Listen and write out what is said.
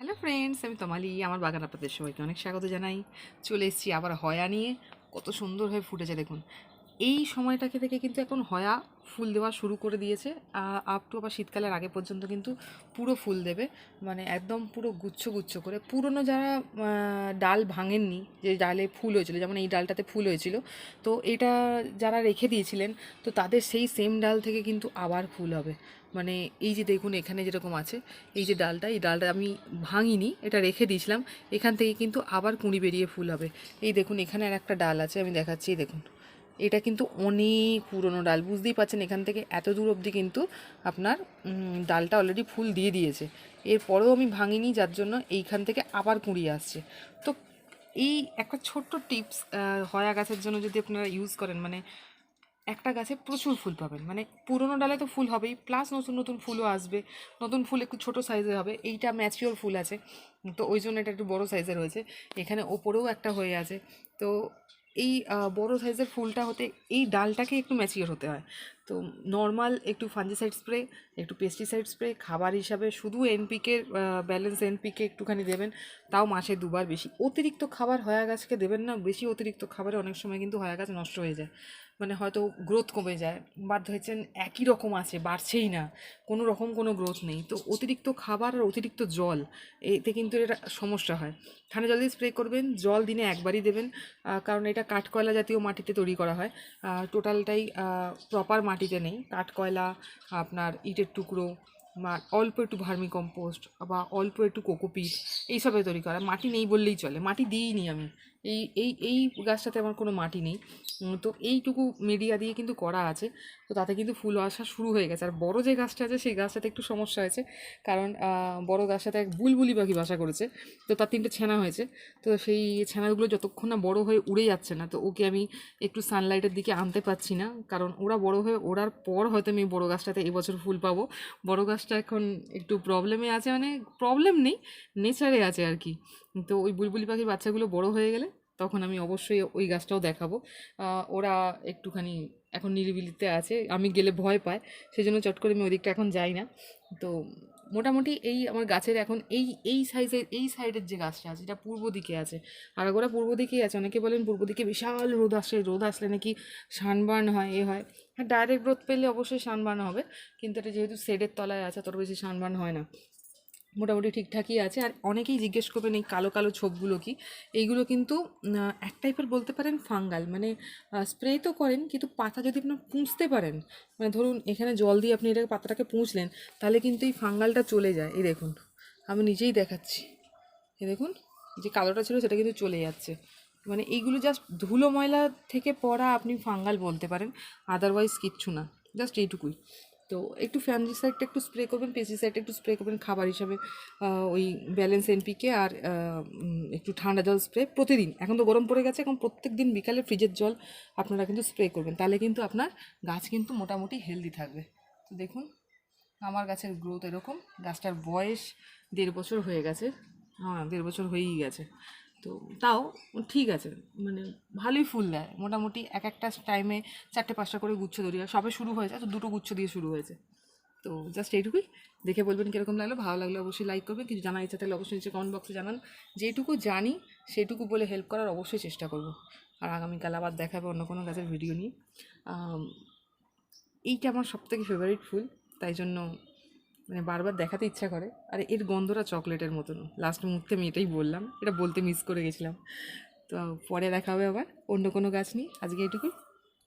Hello friends আমি তোমালি, আমার বাগান আপনাদের সবাইকে অনেক স্বাগত জানাই। চলে এসেছি আবার হয়া নিয়ে। কত সুন্দর হয়ে ফুটেছে, দেখুন। এই সময়টাকে থেকে কিন্তু এখন হয়া ফুল দেওয়া শুরু করে দিয়েছে। আপ টু আবার শীতকালের আগে পর্যন্ত কিন্তু পুরো ফুল দেবে। মানে একদম পুরো গুচ্ছ গুচ্ছ করে। পুরনো যারা ডাল ভাঙেননি, যে ডালে ফুল হয়েছিল, যেমন এই ডালটাতে ফুল হয়েছিল, তো এটা যারা রেখে দিয়েছিলেন, তো তাদের সেই সেম ডাল থেকে কিন্তু আবার ফুল হবে। মানে এই যে দেখুন, এখানে যেরকম আছে, এই যে ডালটা, এই ডালটা আমি ভাঙিনি, এটা রেখে দিয়েছিলাম। এখান থেকে কিন্তু আবার কুঁড়ি বেরিয়ে ফুল হবে। এই দেখুন, এখানে আর একটা ডাল আছে, আমি দেখাচ্ছি দেখুন। এটা কিন্তু অনেক পুরনো ডাল। বুঝতেই পারছেন, এখান থেকে এত দূর অবধি কিন্তু আপনার ডালটা অলরেডি ফুল দিয়ে দিয়েছে। এরপরেও আমি ভাঙিনি, যার জন্য এইখান থেকে আবার কুঁড়িয়ে আসছে। তো এই একটা ছোট্ট টিপস হয়া গাছের জন্য যদি আপনারা ইউজ করেন মানে একটা গাছে প্রচুর ফুল পাবেন। মানে পুরোনো ডালে তো ফুল হবেই প্লাস নতুন নতুন ফুলও আসবে। নতুন ফুল একটু ছোটো সাইজের হবে, এইটা ম্যাচিওর ফুল আছে। তো ওই জন্য এটা একটু বড়ো সাইজের হয়েছে এখানে ওপরেও একটা হয়ে আছে। তো এই বড় সাইজের ফুলটা হতে এই ডালটাকে একটু ম্যাচিওর হতে হয়। তো নর্মাল একটু ফাঞ্জিসাইড স্প্রে একটু পেস্টিসাইড স্প্রে খাবার হিসাবে শুধু এনপিকে ব্যালেন্স এনপিকে একটুখানি দেবেন, তাও মাসে দুবার বেশি। অতিরিক্ত খাবার হয়া গাছকে দেবেন না, বেশি অতিরিক্ত খাবারে অনেক সময় কিন্তু হয়া গাছ নষ্ট হয়ে যায়। মানে হয়তো গ্রোথ কমে যায় বাধ্য ধরেছেন একই রকম আছে, বাড়ছেই না, কোনো রকম কোনো গ্রোথ নেই। তো অতিরিক্ত খাবার আর অতিরিক্ত জল, এতে কিন্তু এটা সমস্যা হয়। ঠান্ডা জল দিয়ে স্প্রে করবেন, জল দিনে একবারই দেবেন কারণ এটা কাঠকয়লা জাতীয় মাটিতে তৈরি করা হয়। টোটালটাই প্রপার মাটিতে নেই। কাঠকয়লা আপনার ইটের টুকরো অল্প একটু ভার্মি কম্পোস্ট বা অল্প একটু কোকোপিট এইসবে তৈরি করা। মাটি নেই বললেই চলে, মাটি দিইনি আমি। এই এই এই গাছটাতে আমার কোনো মাটি নেই। তো এইটুকু মিডিয়া দিয়ে কিন্তু করা আছে। তো তাতে কিন্তু ফুল আসা শুরু হয়ে গেছে। আর বড় যে গাছটা আছে, সেই গাছটাতে একটু সমস্যা হয়েছে। কারণ বড় গাছটাতে এক বুলবুলি পাখি বাসা করেছে। তো তার তিনটে ছানা হয়েছে। তো সেই ছানাগুলো যতক্ষণ না বড় হয়ে উড়ে যাচ্ছে না, তো ওকে আমি একটু সানলাইটের দিকে আনতে পারছি না। কারণ ওরা বড় হয়ে, ওড়ার পর হয়তো আমি বড় গাছটাতে এবছর ফুল পাবো। বড় গাছটা এখন একটু প্রবলেমে আছে মানে প্রবলেম নেই নেচারে আছে আর কি। তো ওই বুলবুলি পাখির বাচ্চাগুলো বড় হয়ে গেলে তখন আমি অবশ্যই ওই গাছটাও দেখাবো। ওরা একটুখানি এখন নিরিবিলিতে আছে, আমি গেলে ভয় পায় সেই জন্য চট করে আমি ওই দিকটা এখন যাই না। তো মোটামুটি এই আমার গাছের এখন এই এই সাইজের এই সাইডের যে গাছটা আছে, এটা পূর্ব দিকে আছে। আগাগোড়া পূর্ব দিকেই আছে, অনেকে বলেন পূর্ব দিকে বিশাল রোদ আসে, রোদ আসলে নাকি সানবার্ন হয়, এ হয়। হ্যাঁ ডাইরেক্ট রোদ পেলে অবশ্যই সানবার্ন হবে। কিন্তু এটা যেহেতু শেডের তলায় আছে তোর বেশি সানবার্ন হয় না। মোটামুটি ঠিকঠাকই আছে। আর অনেকেই জিজ্ঞেস করবেন এই কালো কালো ছোপগুলো কি? এইগুলো কিন্তু এক টাইপের বলতে পারেন ফাঙ্গাল মানে স্প্রে তো করেন, কিন্তু পাতা যদি আপনার পুঁছতে পারেন মানে ধরুন এখানে জল দিয়ে আপনি এটাকে পাতাটাকে পুঁছলেন তাহলে কিন্তু এই ফাঙ্গালটা চলে যায়। এই দেখুন, আমি নিজেই দেখাচ্ছি। এই দেখুন যে কালোটা ছিল সেটা কিন্তু চলে যাচ্ছে। মানে এইগুলো জাস্ট ধুলো ময়লা থেকে পড়া আপনি ফাঙ্গাল বলতে পারেন আদারওয়াইজ কিচ্ছু না জাস্ট এইটুকুই। তো একটু ফ্যানজিসাইডটা একটু স্প্রে করবেন পেস্টিসাইডটা একটু স্প্রে করবেন, খাবার হিসাবে ওই ব্যালেন্স এনপিকে আর একটু ঠান্ডা জল স্প্রে প্রতিদিন। এখন তো গরম পড়ে গেছে, এখন প্রত্যেক দিন বিকালে ফ্রিজের জল আপনারা কিন্তু স্প্রে করবেন। তাহলে কিন্তু আপনার গাছ কিন্তু মোটামুটি হেলদি থাকবে। তো দেখুন, আমার গাছের গ্রোথ এরকম। গাছটার বয়স দেড় বছর হয়ে গেছে। হ্যাঁ দেড় বছর হয়েই গেছে। তো তাও ঠিক আছে মানে ভালোই ফুল দেয়। মোটামুটি এক একটা টাইমে চারটে, পাঁচটা করে গুচ্ছ তৈরি হয়। সবে শুরু হয়েছে, তো দুটো গুচ্ছ দিয়ে শুরু হয়েছে। তো জাস্ট এইটুকুই। দেখে বলবেন কীরকম লাগল। ভালো লাগলে অবশ্যই লাইক করবেন। কিছু জানার ইচ্ছা থাকলে অবশ্যই নিচে কমেন্ট বক্সে জানান। যেটুকু জানি, সেটুকু বলে হেল্প করার অবশ্যই চেষ্টা করব। আর আগামীকাল আবার দেখাবে অন্য কোনো গাছের ভিডিও নিয়ে। এইটা আমার সবথেকে ফেভারিট ফুল। তাই জন্য মানে বারবার দেখাতে ইচ্ছা করে। আর এর গন্ধটা চকলেটের মতন। লাস্ট মুহূর্তে আমি এটাই বললাম। এটা বলতে মিস করে গেছিলাম। তো পরে দেখা হবে আবার। অন্য কোনো গাছ নেই আজকে এইটুকুই